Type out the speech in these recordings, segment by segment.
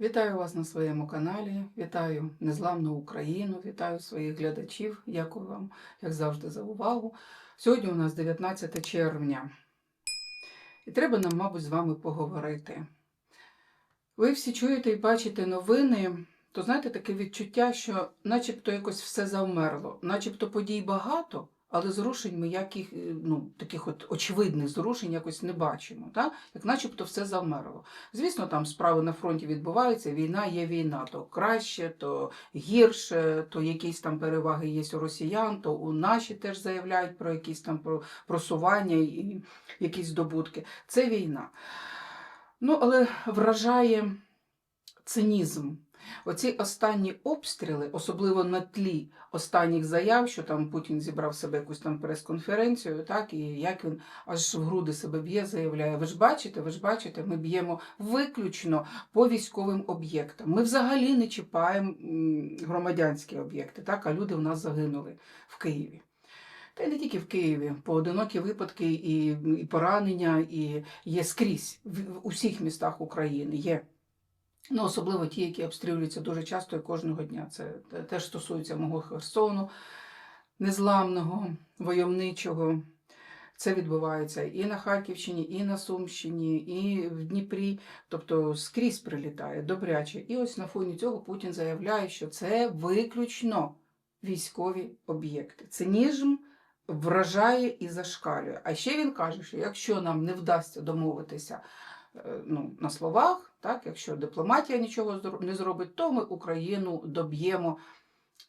Вітаю вас на своєму каналі, вітаю незламну Україну, вітаю своїх глядачів. Дякую вам, як завжди, за увагу. Сьогодні у нас 19 червня, і треба нам, мабуть, з вами поговорити. Ви всі чуєте і бачите новини, то знаєте таке відчуття, що начебто якось все завмерло, начебто подій багато, але зрушень ми яких, е, ну, таких от очевидних зрушень якось не бачимо. Так? Як начебто все завмерло. Звісно, там справи на фронті відбуваються, війна є війна, то краще, то гірше, то якісь там переваги є у росіян, то у наші теж заявляють про якісь там просування і якісь здобутки. Це війна. Ну, але вражає цинізм. Оці останні обстріли, особливо на тлі останніх заяв, що там Путін зібрав себе якусь там прес-конференцію, так, і як він аж в груди себе б'є, заявляє: ви ж бачите, ви ж бачите, ми б'ємо виключно по військовим об'єктам. Ми взагалі не чіпаємо громадянські об'єкти, так, а люди в нас загинули в Києві. Та й не тільки в Києві, поодинокі випадки і, і поранення, і є скрізь в, в усіх містах України. Є. Ну, особливо ті, які обстрілюються дуже часто і кожного дня. Це теж стосується мого Херсону, незламного, войовничого. Це відбувається і на Харківщині, і на Сумщині, і в Дніпрі, тобто скрізь прилітає добряче. І ось на фоні цього Путін заявляє, що це виключно військові об'єкти. Цинізм вражає і зашкалює. А ще він каже, що якщо нам не вдасться домовитися е, ну, на словах, так, якщо дипломатія нічого не зробить, то ми Україну доб'ємо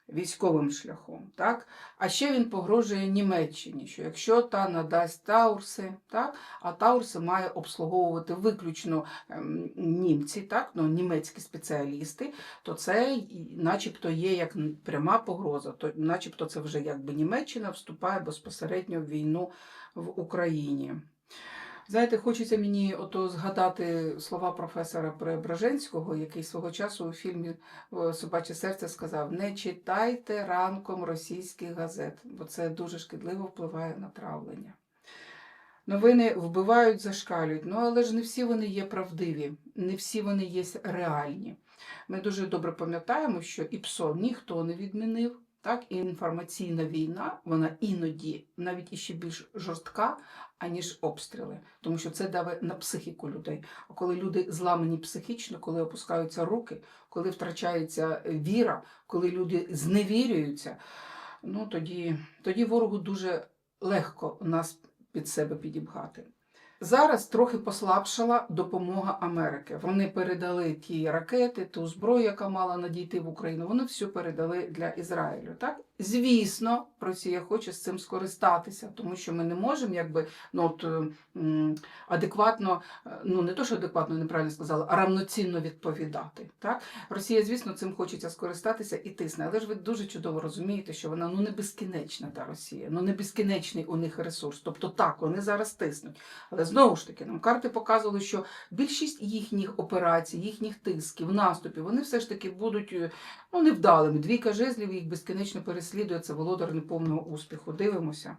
військовим шляхом. Так? А ще він погрожує Німеччині, що якщо та надасть Таурси, так, а Таурси має обслуговувати виключно ем, німці, так, ну, німецькі спеціалісти, то це начебто є як пряма погроза, то начебто це вже якби Німеччина вступає безпосередньо в війну в Україні. Знаєте, хочеться мені ото згадати слова професора Преображенського, який свого часу у фільмі е, Собаче серце сказав: не читайте ранком російських газет, бо це дуже шкідливо впливає на травлення. Новини вбивають, зашкалюють, ну але ж не всі вони є правдиві, не всі вони є реальні. Ми дуже добре пам'ятаємо, що ІПСО ніхто не відмінив. Так, і інформаційна війна, вона іноді навіть іще більш жорстка, аніж обстріли, тому що це даве на психіку людей. А коли люди зламані психічно, коли опускаються руки, коли втрачається віра, коли люди зневірюються, ну тоді, тоді ворогу дуже легко нас під себе підібгати. Зараз трохи послабшала допомога Америки. Вони передали ті ракети, ту зброю, яка мала надійти в Україну. Вони все передали для Ізраїлю. Так, звісно, Росія хоче з цим скористатися, тому що ми не можемо, якби ну от е, адекватно, е, ну не то, що адекватно, неправильно сказала, а равноцінно відповідати. Так, Росія, звісно, цим хочеться скористатися і тисне. Але ж ви дуже чудово розумієте, що вона ну не безкінечна та Росія, ну не безкінечний у них ресурс. Тобто так, вони зараз тиснуть. Але знову ж таки, нам карти показували, що більшість їхніх операцій, їхніх тисків, наступів, вони все ж таки будуть е, ну, невдалими. Двійка жезлів їх безкінечно переслідує. Це володар неповного успіху. Дивимося.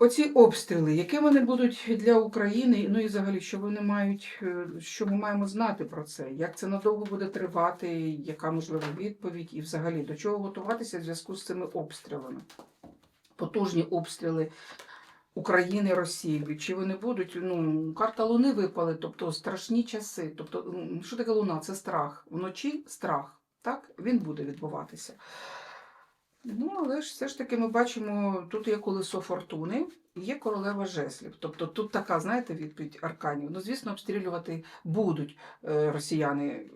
Оці обстріли, які вони будуть для України, ну і взагалі, що вони мають, е, що ми маємо знати про це, як це надовго буде тривати, яка можлива відповідь, і взагалі до чого готуватися в зв'язку з цими обстрілами. Потужні обстріли України Росією. Чи вони будуть? Ну, карта Луни випали, тобто страшні часи. Тобто, що таке Луна? Це страх. Вночі страх. Так, він буде відбуватися. Ну, але ж все ж таки ми бачимо, тут є колесо фортуни, є королева жеслів. Тобто тут така, знаєте, відповідь арканів. Ну, звісно, обстрілювати будуть е, росіяни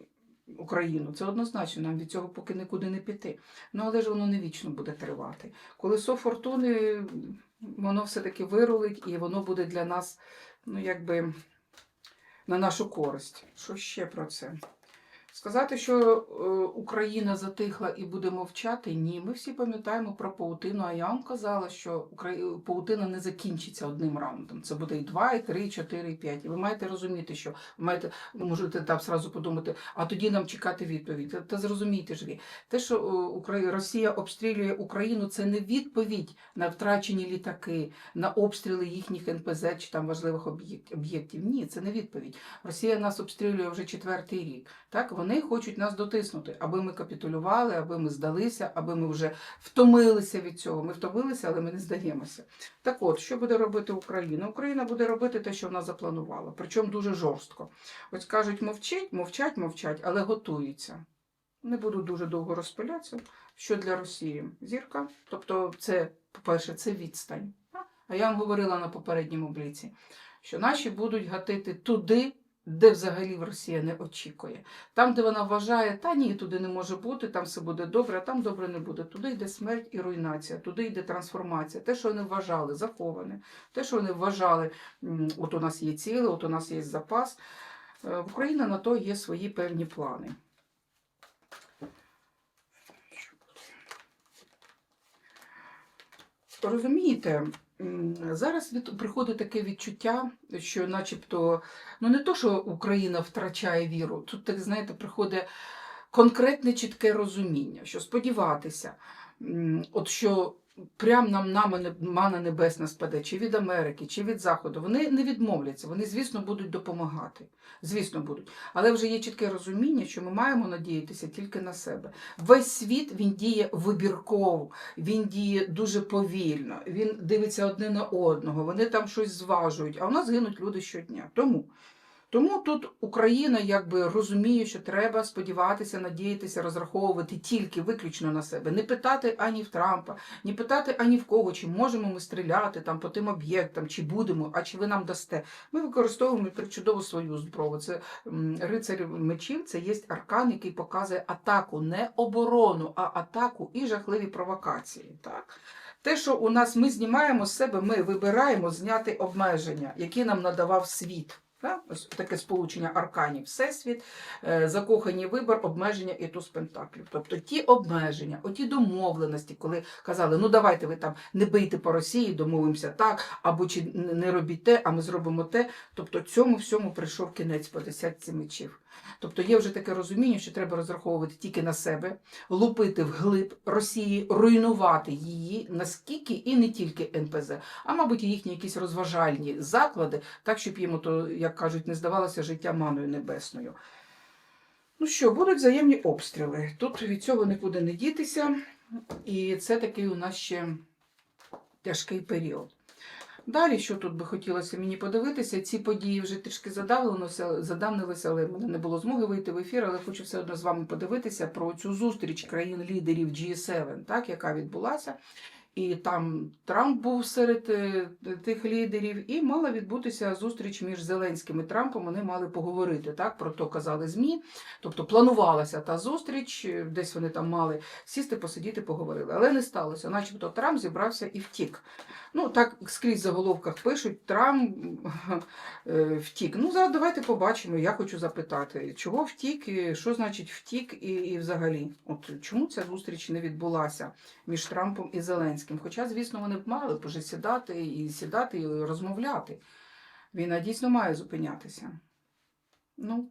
Україну. Це однозначно, нам від цього поки нікуди не піти. Ну, але ж воно не вічно буде тривати. Колесо фортуни, воно все-таки вирулить, і воно буде для нас, ну, якби на нашу користь. Що ще про це? Сказати, що е, Україна затихла і буде мовчати, ні. Ми всі пам'ятаємо про паутину, а я вам казала, що паутина не закінчиться одним раундом. Це буде і 2, і 3, і 4, і 5. І ви маєте розуміти, що ви маєте, можете там зразу подумати, а тоді нам чекати відповідь. Та, зрозумійте ж ви, те, що е, Росія обстрілює Україну, це не відповідь на втрачені літаки, на обстріли їхніх НПЗ чи там важливих об'єкт- об'єктів. Ні, це не відповідь. Росія нас обстрілює вже четвертий рік. Так, вони хочуть нас дотиснути, аби ми капітулювали, аби ми здалися, аби ми вже втомилися від цього. Ми втомилися, але ми не здаємося. Так от, що буде робити Україна? Україна буде робити те, що вона запланувала, причому дуже жорстко. Ось кажуть, мовчать, мовчать, мовчать, але готуються. Не буду дуже довго розпилятися. Що для Росії? Зірка. Тобто, це, по-перше, це відстань. А я вам говорила на попередньому бліці, що наші будуть гатити туди, де взагалі Росія не очікує. Там, де вона вважає, та ні, туди не може бути, там все буде добре, а там добре не буде. Туди йде смерть і руйнація, туди йде трансформація. Те, що вони вважали, заховане, те, що вони вважали, от у нас є ціле, от у нас є запас. Е, В Україні на то є свої певні плани. Розумієте, зараз від, приходить таке відчуття, що начебто, ну не то, що Україна втрачає віру, тут, так знаєте, приходить конкретне чітке розуміння, що сподіватися, от що прям нам не- мана небесна спаде, чи від Америки, чи від Заходу, вони не відмовляться, вони, звісно, будуть допомагати. Звісно, будуть. Але вже є чітке розуміння, що ми маємо надіятися тільки на себе. Весь світ він діє вибірково, він діє дуже повільно, він дивиться одне на одного, вони там щось зважують, а у нас гинуть люди щодня. Тому. Тому тут Україна якби розуміє, що треба сподіватися, надіятися, розраховувати тільки виключно на себе, не питати ані в Трампа, не питати ані в кого, чи можемо ми стріляти там по тим об'єктам, чи будемо, а чи ви нам дасте. Ми використовуємо чудово свою зброю. Це рицарь мечів, це є аркан, який показує атаку, не оборону, а атаку і жахливі провокації. Так? Те, що у нас ми знімаємо з себе, ми вибираємо зняти обмеження, які нам надавав світ. Ось таке сполучення арканів Всесвіт, е, закохані вибор, обмеження і туз пентаклів. Тобто ті обмеження, оті домовленості, коли казали, ну давайте ви там не бийте по Росії, домовимося так, або чи не робіть те, а ми зробимо те. Тобто цьому всьому прийшов кінець по десятці мечів. Тобто є вже таке розуміння, що треба розраховувати тільки на себе, лупити вглиб Росії, руйнувати її наскільки і не тільки НПЗ, а мабуть, і їхні якісь розважальні заклади, так щоб йому то, як кажуть, не здавалося життя маною небесною. Ну що, будуть взаємні обстріли. Тут від цього нікуди не дітися, і це такий у нас ще тяжкий період. Далі, що тут би хотілося мені подивитися, ці події вже трішки задавленося, задавнилися, але в мене не було змоги вийти в ефір, але хочу все одно з вами подивитися про цю зустріч країн-лідерів G7, так, яка відбулася. І там Трамп був серед е, тих лідерів, і мала відбутися зустріч між Зеленським і Трампом. Вони мали поговорити так про то казали змі. Тобто планувалася та зустріч, е, десь вони там мали сісти, посидіти, поговорили. Але не сталося. Начебто Трамп зібрався і втік. Ну так скрізь в заголовках пишуть Трамп е, втік. Ну зараз давайте побачимо. Я хочу запитати, чого втік, і що значить втік, і, і взагалі, от чому ця зустріч не відбулася між Трампом і Зеленським? Хоча, звісно, вони б мали б уже сідати і сідати і розмовляти. Війна дійсно має зупинятися. Ну.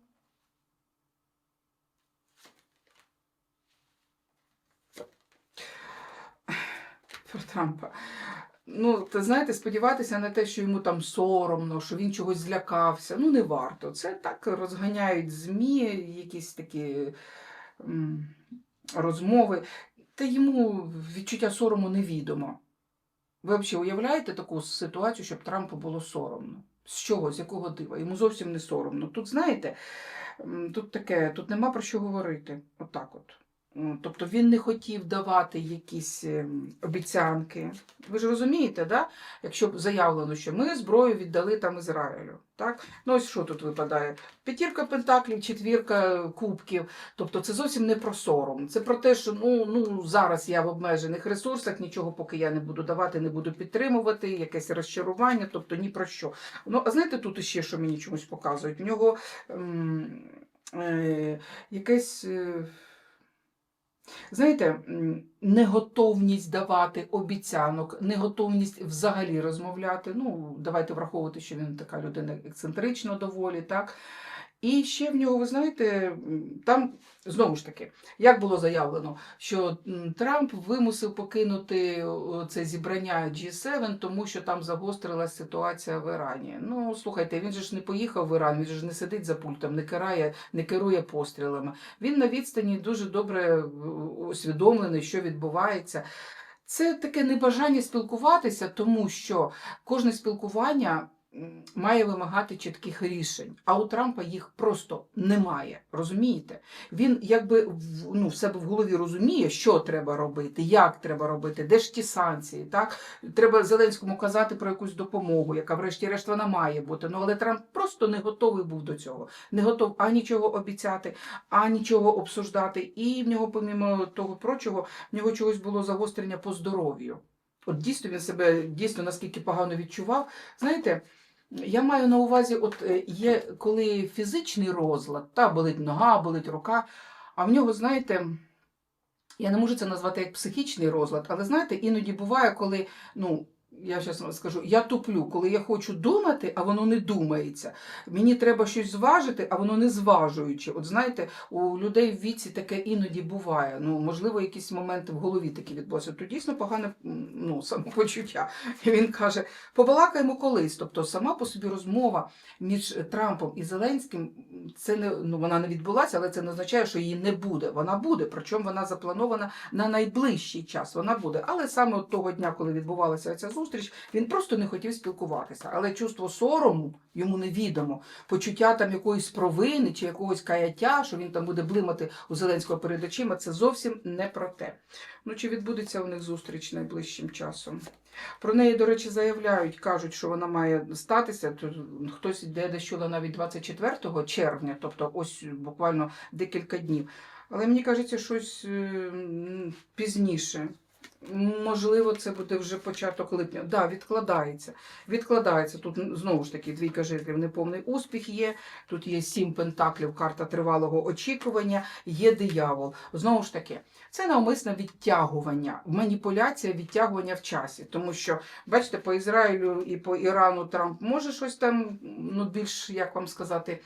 Про Трампа. Ну, ти знаєте, сподіватися на те, що йому там соромно, що він чогось злякався. Ну, не варто. Це так розганяють ЗМІ, якісь такі розмови. Та йому відчуття сорому невідомо. Ви взагалі уявляєте таку ситуацію, щоб Трампу було соромно? З чого, з якого дива? Йому зовсім не соромно. Тут, знаєте, тут таке, тут нема про що говорити. Отак от. М, Тобто він не хотів давати якісь ем, обіцянки. Ви ж розумієте, да? якщо заявлено, що ми зброю віддали там Ізраїлю. Так? Ну ось що тут випадає? П'ятірка пентаклів, четвірка кубків. Тобто це зовсім не про сором. Це про те, що ну, ну, зараз я в обмежених ресурсах, нічого поки я не буду давати, не буду підтримувати, якесь розчарування, тобто ні про що. Ну, а знаєте, тут іще що мені чомусь показують? В нього. Ем... е, якесь. е, Знаєте, неготовність давати обіцянок, неготовність взагалі розмовляти. Ну, давайте враховувати, що він така людина ексцентрична доволі, так. І ще в нього, ви знаєте, там знову ж таки, як було заявлено, що Трамп вимусив покинути це зібрання G7, тому що там загострилась ситуація в Ірані. Ну, слухайте, він же ж не поїхав в Іран, він же ж не сидить за пультом, не керує, не керує пострілами. Він на відстані дуже добре е, усвідомлений, що відбувається. Це таке небажання спілкуватися, тому що кожне спілкування має вимагати чітких рішень, а у Трампа їх просто немає. Розумієте? Він якби ну, в себе в голові розуміє, що треба робити, як треба робити, де ж ті санкції. Так? Треба Зеленському казати про якусь допомогу, яка, врешті-решт, вона має бути. Ну, але Трамп просто не готовий був до цього. Не готов а нічого обіцяти, а нічого обсуждати. І в нього, помімо того прочого, в нього чогось було загострення по здоров'ю. От дійсно він себе дійсно наскільки погано відчував. Знаєте, я маю на увазі, от е, є коли фізичний розлад, та болить нога, болить рука, а в нього, знаєте, я не можу це назвати як психічний розлад, але знаєте, іноді буває, коли, ну, я зараз вам скажу, я туплю, коли я хочу думати, а воно не думається. Мені треба щось зважити, а воно не зважуючи. От знаєте, у людей в віці таке іноді буває. Ну, можливо, якісь моменти в голові такі відбуваються. То дійсно погане ну, самопочуття. І він каже: побалакаємо колись. Тобто сама по собі розмова між Трампом і Зеленським, це не ну вона не відбулася, але це не означає, що її не буде. Вона буде, причому вона запланована на найближчий час. Вона буде. Але саме от того дня, коли відбувалася ця зустріч, він просто не хотів спілкуватися. Але чувство сорому йому невідомо, почуття там якоїсь провини чи якогось каяття, що він там буде блимати у Зеленського перед очима, це зовсім не про те. Ну чи відбудеться у них зустріч найближчим часом? Про неї, до речі, заявляють, кажуть, що вона має статися. Тут хтось де десь чула навіть 24 червня, тобто ось буквально декілька днів. Але мені кажеться, щось е, пізніше. Можливо, це буде вже початок липня. Да, відкладається. Відкладається. Тут знову ж таки двійка житлів, неповний успіх є. Тут є сім пентаклів, карта тривалого очікування, є диявол. Знову ж таки, це навмисне відтягування, маніпуляція, відтягування в часі. Тому що, бачите, по Ізраїлю і по Ірану Трамп може щось там, ну більш, як вам сказати,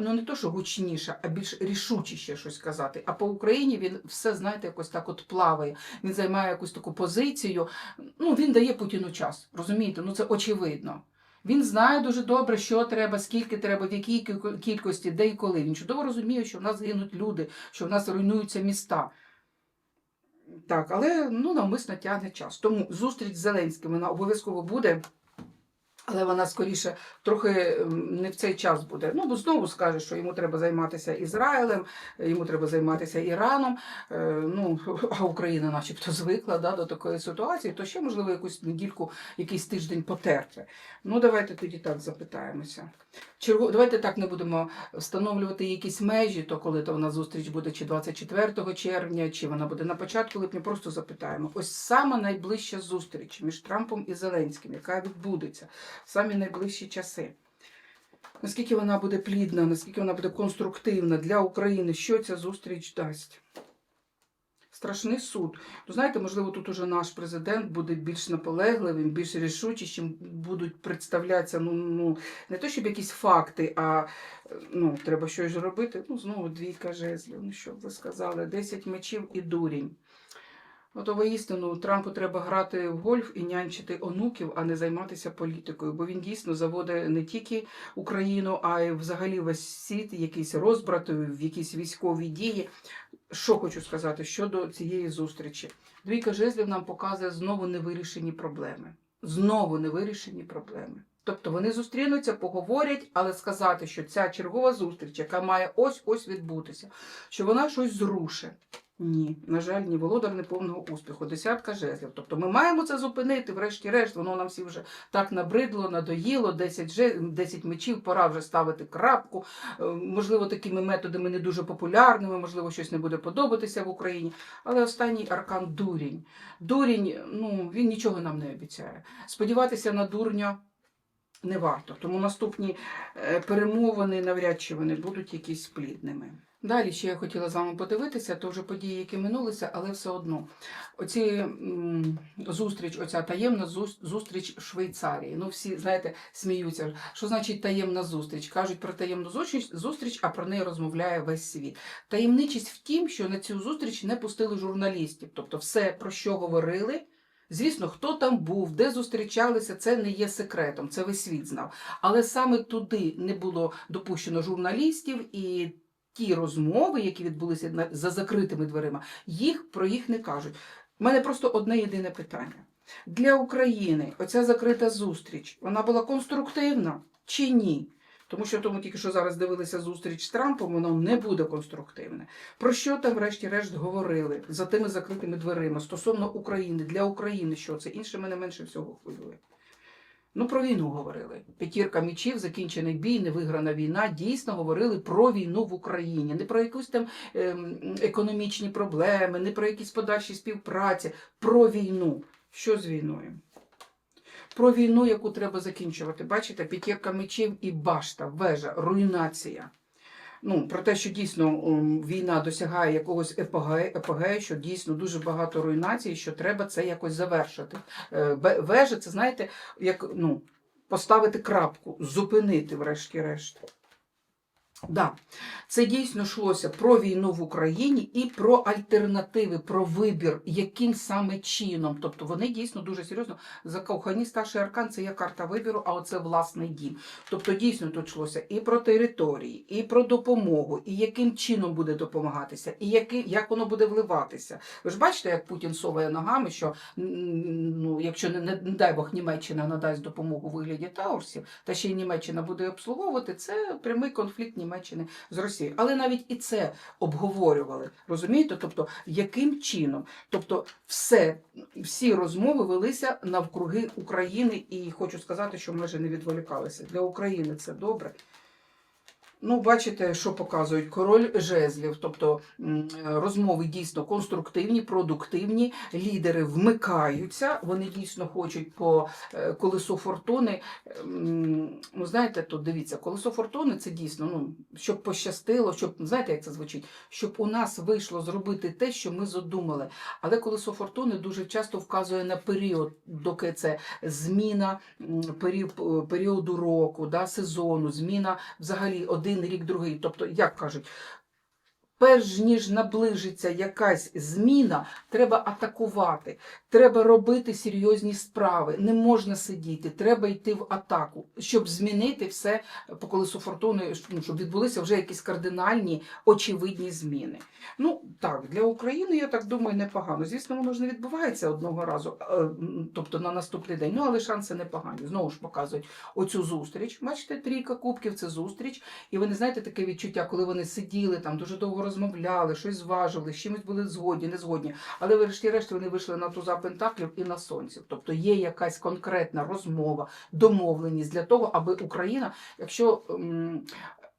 ну не то, що гучніше, а більш рішучіше щось казати. А по Україні він все, знаєте, якось так от плаває. Він займає якусь таку позицію. Ну, він дає Путіну час. Розумієте? Ну це очевидно. Він знає дуже добре, що треба, скільки треба, в якій кількості, де і коли. Він чудово розуміє, що в нас гинуть люди, що в нас руйнуються міста. Так, але ну, навмисно тягне час. Тому зустріч з Зеленським вона обов'язково буде. Але вона скоріше трохи не в цей час буде. Ну, бо знову скаже, що йому треба займатися Ізраїлем, йому треба займатися Іраном. Е, ну, а Україна, начебто, звикла да, до такої ситуації, то ще, можливо, якусь недільку, якийсь тиждень потерпе. Ну, давайте тоді так запитаємося. Черго... Давайте так не будемо встановлювати якісь межі, то коли то вона зустріч буде чи 24 червня, чи вона буде на початку липня, просто запитаємо. Ось саме найближча зустріч між Трампом і Зеленським, яка відбудеться в самі найближчі часи. Наскільки вона буде плідна, наскільки вона буде конструктивна для України, що ця зустріч дасть? Страшний суд. Ну, знаєте, можливо, тут уже наш президент буде більш наполегливим, більш рішучішим, будуть представлятися, ну, ну, не то, щоб якісь факти, а ну, треба щось робити. Ну, знову двійка жезлів. Ну, що б ви сказали? Десять мечів і дурінь. Ото воістину Трампу треба грати в гольф і нянчити онуків, а не займатися політикою, бо він дійсно заводить не тільки Україну, а й взагалі весь світ, якісь розбрати, в якісь військові дії. Що хочу сказати щодо цієї зустрічі? Двійка жезлів нам показує знову невирішені проблеми. Знову невирішені проблеми. Тобто вони зустрінуться, поговорять, але сказати, що ця чергова зустріч, яка має ось-ось відбутися, що вона щось зрушить. Ні, на жаль, ні, володар неповного успіху. Десятка жезлів. Тобто ми маємо це зупинити, врешті-решт, воно нам всі вже так набридло, надоїло, 10, же- 10 мечів, пора вже ставити крапку. Е, Можливо, такими методами не дуже популярними, можливо, щось не буде подобатися в Україні. Але останній аркан дурінь. Дурінь, ну, він нічого нам не обіцяє. Сподіватися на дурня. Не варто. Тому наступні е, перемовини навряд чи вони будуть якісь плідними. Далі ще я хотіла з вами подивитися, то вже події, які минулися, але все одно. Оці зустріч, оця таємна зустріч в Швейцарії. Ну, всі, знаєте, сміються. Що значить таємна зустріч? Кажуть про таємну зустріч, зустріч, а про неї розмовляє весь світ. Таємничість в тім, що на цю зустріч не пустили журналістів. Тобто, все, про що говорили. Звісно, хто там був, де зустрічалися, це не є секретом, це весь світ знав. Але саме туди не було допущено журналістів і ті розмови, які відбулися за закритими дверима, їх про їх не кажуть. У мене просто одне єдине питання. Для України оця закрита зустріч, вона була конструктивна чи ні? Тому що тому тільки що зараз дивилися зустріч з Трампом, воно не буде конструктивне. Про що там, врешті-решт, говорили за тими закритими дверима стосовно України, для України що це? Інше мене менше всього хвилює. Ну, про війну говорили. П'ятірка мічів, закінчений бій, невиграна війна. Дійсно говорили про війну в Україні, не про якусь там ем, економічні проблеми, не про якісь подальші співпраці, про війну. Що з війною? Про війну, яку треба закінчувати. Бачите, п'ятірка мечів і башта, вежа, руйнація. Ну, про те, що дійсно ем, війна досягає якогось епогею, що дійсно дуже багато руйнацій, що треба це якось завершити. Е, Вежа, це знаєте, як ну, поставити крапку, зупинити, врешті-решт. Да, це дійсно йшлося про війну в Україні і про альтернативи, про вибір, яким саме чином. Тобто вони дійсно дуже серйозно закохані. Старший аркан це є карта вибору, а оце власний дім. Тобто дійсно тут йшлося і про території, і про допомогу, і яким чином буде допомагатися, і які, як воно буде вливатися. Ви ж бачите, як Путін соває ногами, що ну, якщо не, не, не дай Бог Німеччина надасть допомогу у вигляді Таурсів, та ще й Німеччина буде обслуговувати, це прямий конфлікт Німеччини з Росією. Але навіть і це обговорювали. Розумієте? Тобто, яким чином? Тобто, все, всі розмови велися навкруги України, і хочу сказати, що майже не відволікалися. Для України це добре. Ну, бачите, що показують король жезлів, тобто розмови дійсно конструктивні, продуктивні, лідери вмикаються, вони дійсно хочуть по е, колесу фортуни. Ну, знаєте, тут дивіться, колесо фортуни це дійсно, ну, щоб пощастило, щоб, знаєте, як це звучить, щоб у нас вийшло зробити те, що ми задумали. Але колесо фортуни дуже часто вказує на період, доки це зміна період, періоду року, да, сезону, зміна взагалі один рік, другий. Тобто, як кажуть, перш ніж наближиться якась зміна, треба атакувати, треба робити серйозні справи. Не можна сидіти, треба йти в атаку, щоб змінити все по колесу фортуни, ну, щоб відбулися вже якісь кардинальні, очевидні зміни. Ну так, для України, я так думаю, непогано. Звісно, воно ж не відбувається одного разу, е, тобто на наступний день. Ну, але шанси непогані. Знову ж показують оцю зустріч. Бачите, трійка кубків це зустріч. І ви не знаєте таке відчуття, коли вони сиділи там, дуже довго розмовляли, щось зважили, з чимось були згодні, не згодні. Але врешті-решт вони вийшли на туза пентаклів і на сонці. Тобто є якась конкретна розмова, домовленість для того, аби Україна, якщо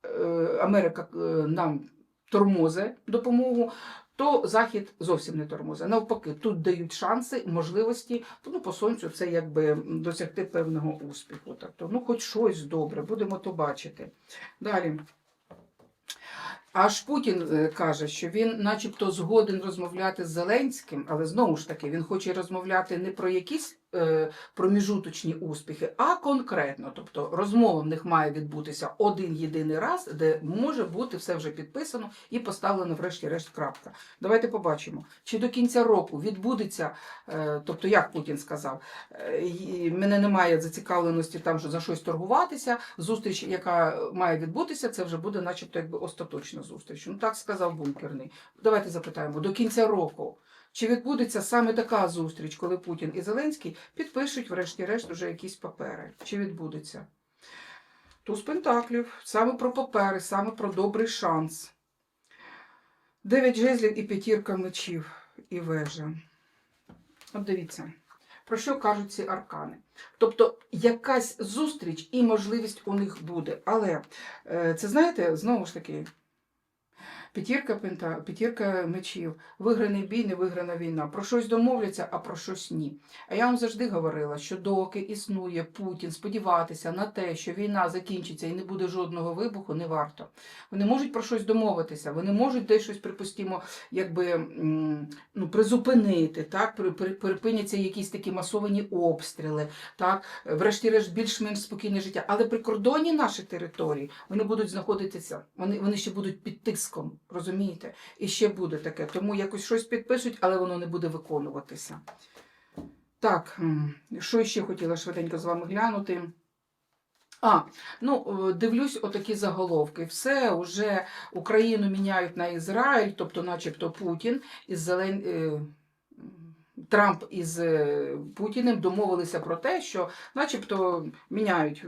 е, Америка е, нам тормозе допомогу. То захід зовсім не тормозе. Навпаки, тут дають шанси, можливості. Ну, по сонцю це якби досягти певного успіху. Тобто, ну, хоч щось добре, будемо то бачити. Далі. Аж Путін е, каже, що він, начебто, згоден розмовляти з Зеленським, але знову ж таки він хоче розмовляти не про якісь проміжуточні успіхи, а конкретно. Тобто розмова в них має відбутися один єдиний раз, де може бути все вже підписано і поставлено, врешті-решт, крапка. Давайте побачимо, чи до кінця року відбудеться, е, тобто, як Путін сказав, е, мене немає зацікавленості там за щось торгуватися. Зустріч, яка має відбутися, це вже буде, начебто, якби остаточна зустріч. Ну так сказав бункерний. Давайте запитаємо до кінця року. Чи відбудеться саме така зустріч, коли Путін і Зеленський підпишуть, врешті-решт, уже якісь папери? Чи відбудеться? Туз Пентаклів, саме про папери, саме про добрий шанс. Дев'ять жезлів і п'ятірка мечів і вежа. От дивіться, про що кажуть ці аркани. Тобто якась зустріч і можливість у них буде. Але е, це знаєте, знову ж таки, П'ятірка пента, п'ятірка мечів, виграний бій, не виграна війна. Про щось домовляться, а про щось ні. А я вам завжди говорила, що доки існує Путін, сподіватися на те, що війна закінчиться і не буде жодного вибуху, не варто. Вони можуть про щось домовитися, вони можуть десь щось, припустимо, якби ну, призупинити, так, при- при- припиняться якісь такі масовані обстріли, так, врешті-решт більш-менш спокійне життя. Але при кордоні наших територій вони будуть знаходитися, вони, вони ще будуть під тиском, розумієте? І ще буде таке. Тому якось щось підпишуть, але воно не буде виконуватися. Так, що ще хотіла швиденько з вами глянути. А, ну е, дивлюсь, отакі заголовки. Все, уже Україну міняють на Ізраїль, тобто, начебто, Путін із Зелен... е, Трамп із е, Путіним домовилися про те, що, начебто, міняють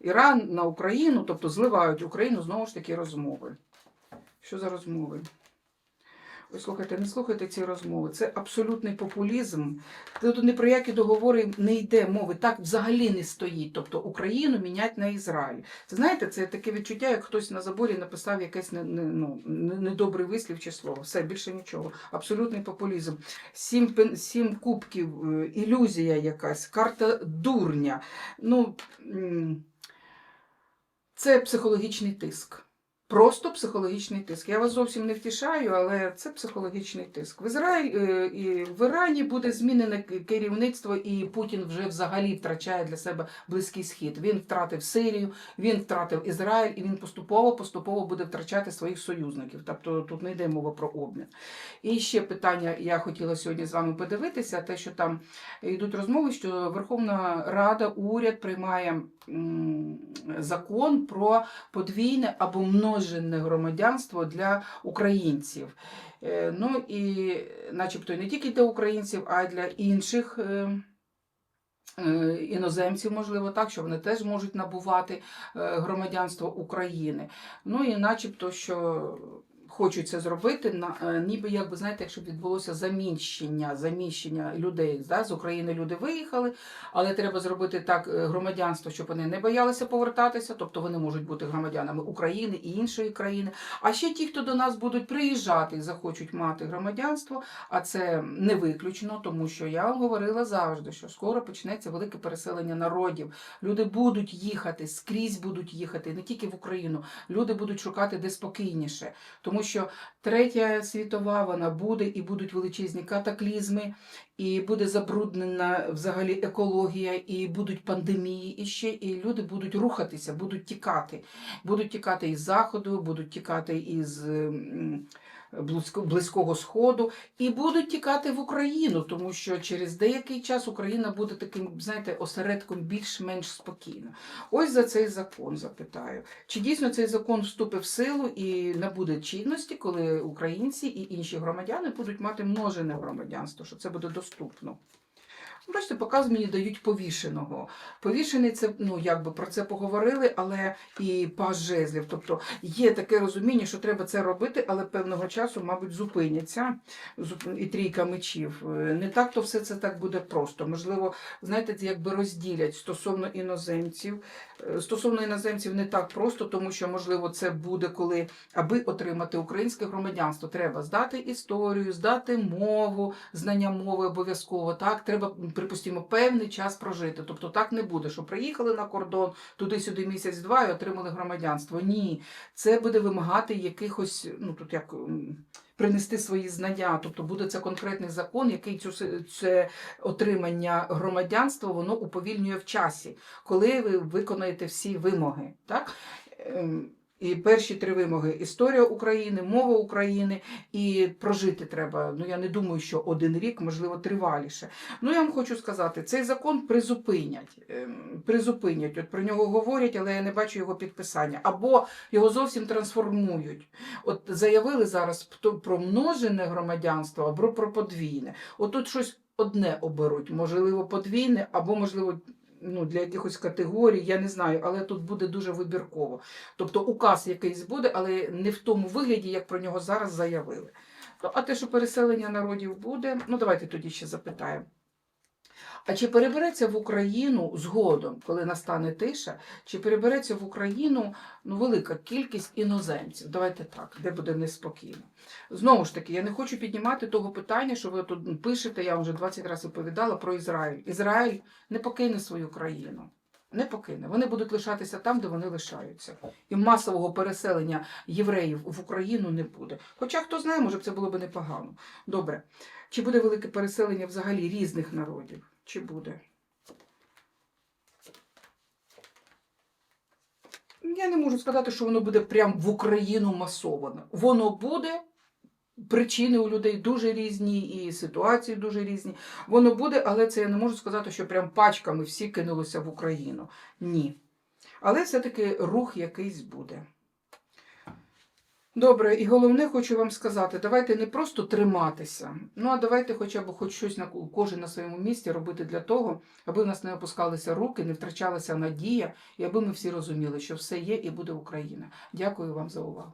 Іран на Україну, тобто зливають Україну знову ж таки розмови. Що за розмови? Ви слухайте, не слухайте ці розмови. Це абсолютний популізм. Тут ні про які договори не йде мови. Так взагалі не стоїть. Тобто Україну мінять на Ізраїль. Це знаєте, це таке відчуття, як хтось на заборі написав якесь не, не, ну, не- недобрий вислів чи слово. Все, більше нічого. Абсолютний популізм. Сім, сім кубків, е, ілюзія якась, карта дурня. Ну, це психологічний тиск. Просто психологічний тиск. Я вас зовсім не втішаю, але це психологічний тиск. В Ізраїль е, і в Ірані буде змінене керівництво, і Путін вже взагалі втрачає для себе близький схід. Він втратив Сирію, він втратив Ізраїль, і він поступово поступово буде втрачати своїх союзників. Тобто тут не йде мова про обмін. І ще питання я хотіла сьогодні з вами подивитися: те, що там йдуть розмови, що Верховна Рада, уряд приймає закон про подвійне або множене громадянство для українців. Е, Ну і начебто не тільки для українців, а й для інших. е, е, Іноземців, можливо, так, що вони теж можуть набувати громадянство України. Ну і начебто, що хочуть це зробити, е, ніби як би знаєте, якщо відбулося заміщення, заміщення людей. Да? З України люди виїхали, але треба зробити так е, громадянство, щоб вони не боялися повертатися, тобто вони можуть бути громадянами України і іншої країни. А ще ті, хто до нас будуть приїжджати і захочуть мати громадянство, а це не виключно, тому що я вам говорила завжди, що скоро почнеться велике переселення народів. Люди будуть їхати, скрізь будуть їхати, не тільки в Україну. Люди будуть шукати де спокійніше, тому що третя світова вона буде і будуть величезні катаклізми, і буде забруднена взагалі екологія, і будуть пандемії іще, і люди будуть рухатися, будуть тікати. Будуть тікати із заходу, будуть тікати із близького сходу, і будуть тікати в Україну, тому що через деякий час Україна буде таким, знаєте, осередком більш-менш спокійно. Ось за цей закон запитаю. Чи дійсно цей закон вступить в силу і набуде чинності, коли українці і інші громадяни будуть мати множене громадянство, що це буде доступно? Бачите, показ мені дають повішеного. Повішений це, ну якби про це поговорили, але і паж жезлів. Тобто є таке розуміння, що треба це робити, але певного часу, мабуть, зупиняться Зуп- і трійка мечів. Е, Не так то все це так буде просто. Можливо, знаєте, якби розділять стосовно іноземців. Е, Стосовно іноземців не так просто, тому що, можливо, це буде коли, аби отримати українське громадянство, треба здати історію, здати мову, знання мови обов'язково. Так, треба, припустимо, певний час прожити. Тобто так не буде, що приїхали на кордон туди-сюди місяць-два і отримали громадянство. Ні, це буде вимагати якихось, ну тут як. Принести свої знання, тобто буде це конкретний закон, який цю це отримання громадянства воно уповільнює в часі, коли ви виконаєте всі вимоги. Так? І перші три вимоги: історія України, мова України і прожити треба. Ну я не думаю, що один рік, можливо, триваліше. Ну я вам хочу сказати, цей закон призупинять. Ем, Призупинять. От про нього говорять, але я не бачу його підписання. Або його зовсім трансформують. От заявили зараз про множене громадянство або про подвійне. От тут щось одне оберуть, можливо, подвійне, або можливо. Ну, для якихось категорій, я не знаю, але тут буде дуже вибірково. Тобто указ якийсь буде, але не в тому вигляді, як про нього зараз заявили. А те, що переселення народів буде, ну давайте тоді ще запитаємо. А чи перебереться в Україну згодом, коли настане тиша, чи перебереться в Україну ну, велика кількість іноземців? Давайте так, де буде неспокійно. Знову ж таки, я не хочу піднімати того питання, що ви тут пишете, я вже 20 разів оповідала про Ізраїль. Ізраїль не покине свою країну. Не покине. Вони будуть лишатися там, де вони лишаються. І масового переселення євреїв в Україну не буде. Хоча хто знає, може б це було б непогано. Добре. Чи буде велике переселення взагалі різних народів? Чи буде? Я не можу сказати, що воно буде прямо в Україну масовано. Воно буде. Причини у людей дуже різні, і ситуації дуже різні. Воно буде, але це я не можу сказати, що прям пачками всі кинулися в Україну. Ні. Але все-таки рух якийсь буде. Добре, і головне хочу вам сказати, давайте не просто триматися, ну а давайте хоча б хоч щось на кожен на своєму місці робити для того, аби в нас не опускалися руки, не втрачалася надія, і аби ми всі розуміли, що все є і буде Україна. Дякую вам за увагу.